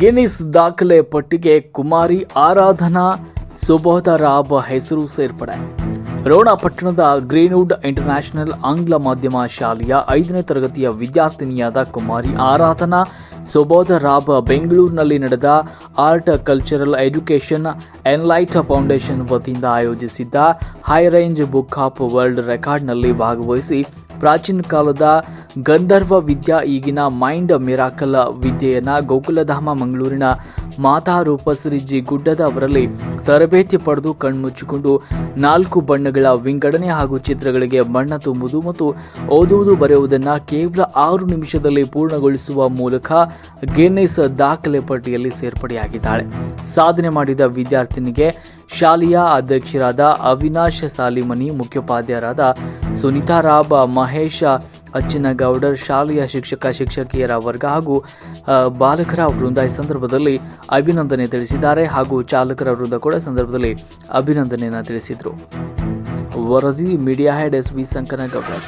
Guinness ದಾಖಲೆ ಪಟ್ಟಿಗೆ ಕುಮಾರಿ ಆರಾಧನಾ ಸುಬೋಧ Raab ಹೆಸರು ಸೇರ್ಪಡೆ. ರೋಣ ಪಟ್ಟಣದ ಗ್ರೀನ್ವುಡ್ ಇಂಟರ್ನ್ಯಾಷನಲ್ ಆಂಗ್ಲ ಮಾಧ್ಯಮ ಶಾಲೆಯ ಐದನೇ ತರಗತಿಯ ವಿದ್ಯಾರ್ಥಿನಿಯಾದ ಕುಮಾರಿ ಆರಾಧನಾ ಸುಬೋಧ ರಾಬ್ ಬೆಂಗಳೂರಿನಲ್ಲಿ ನಡೆದ art, cultural education enlight foundation ವತಿಯಿಂದ ಆಯೋಜಿಸಿದ್ದ high range book of world ರೆಕಾರ್ಡ್ನಲ್ಲಿ ಭಾಗವಹಿಸಿ ಪ್ರಾಚೀನ ಕಾಲದ ಗಂಧರ್ವ ವಿದ್ಯಾ ಈಗಿನ ಮೈಂಡ್ ಮಿರಾಕಲ್ ವಿದ್ಯೆಯನ್ನು ಗೋಕುಲಧಾಮ ಮಂಗಳೂರಿನ ಮಾತಾ ರೂಪ ಜಿ ಗುಡ್ಡದ ಅವರಲ್ಲಿ ತರಬೇತಿ ಪಡೆದು ಕಣ್ಮುಚ್ಚಿಕೊಂಡು ನಾಲ್ಕು ಬಣ್ಣಗಳ ವಿಂಗಡಣೆ ಹಾಗೂ ಚಿತ್ರಗಳಿಗೆ ಬಣ್ಣ ತುಂಬುವುದು ಮತ್ತು ಓದುವುದು ಬರೆಯುವುದನ್ನು ಕೇವಲ ಆರು ನಿಮಿಷದಲ್ಲಿ ಪೂರ್ಣಗೊಳಿಸುವ ಮೂಲಕ ಗಿನ್ನಿಸ್ ದಾಖಲೆ ಪಟ್ಟಿಯಲ್ಲಿ ಸೇರ್ಪಡೆಯಾಗಿದ್ದಾಳೆ. ಸಾಧನೆ ಮಾಡಿದ ವಿದ್ಯಾರ್ಥಿನಿಗೆ ಶಾಲೆಯ ಅಧ್ಯಕ್ಷರಾದ ಅವಿನಾಶ್ ಸಾಲಿಮನಿ, ಮುಖ್ಯೋಪಾಧ್ಯಾಯರಾದ ಸುನಿತಾ ರಾಬ್ ಮಹೇಶ ಅಚ್ಚಿನಗೌಡರ್ ಶಾಲೆಯ ಶಿಕ್ಷಕ, ಶಿಕ್ಷಕಿಯರ ವರ್ಗ ಹಾಗೂ ಬಾಲಕರ ವೃಂದ ಈ ಸಂದರ್ಭದಲ್ಲಿ ಅಭಿನಂದನೆ ತಿಳಿಸಿದ್ದಾರೆ ಹಾಗೂ ಚಾಲಕರ ವೃಂದ ಕೂಡ ಸಂದರ್ಭದಲ್ಲಿ ಅಭಿನಂದನೆಯನ್ನು ತಿಳಿಸಿದರು. ವರದಿ media head S V Sankanagoudar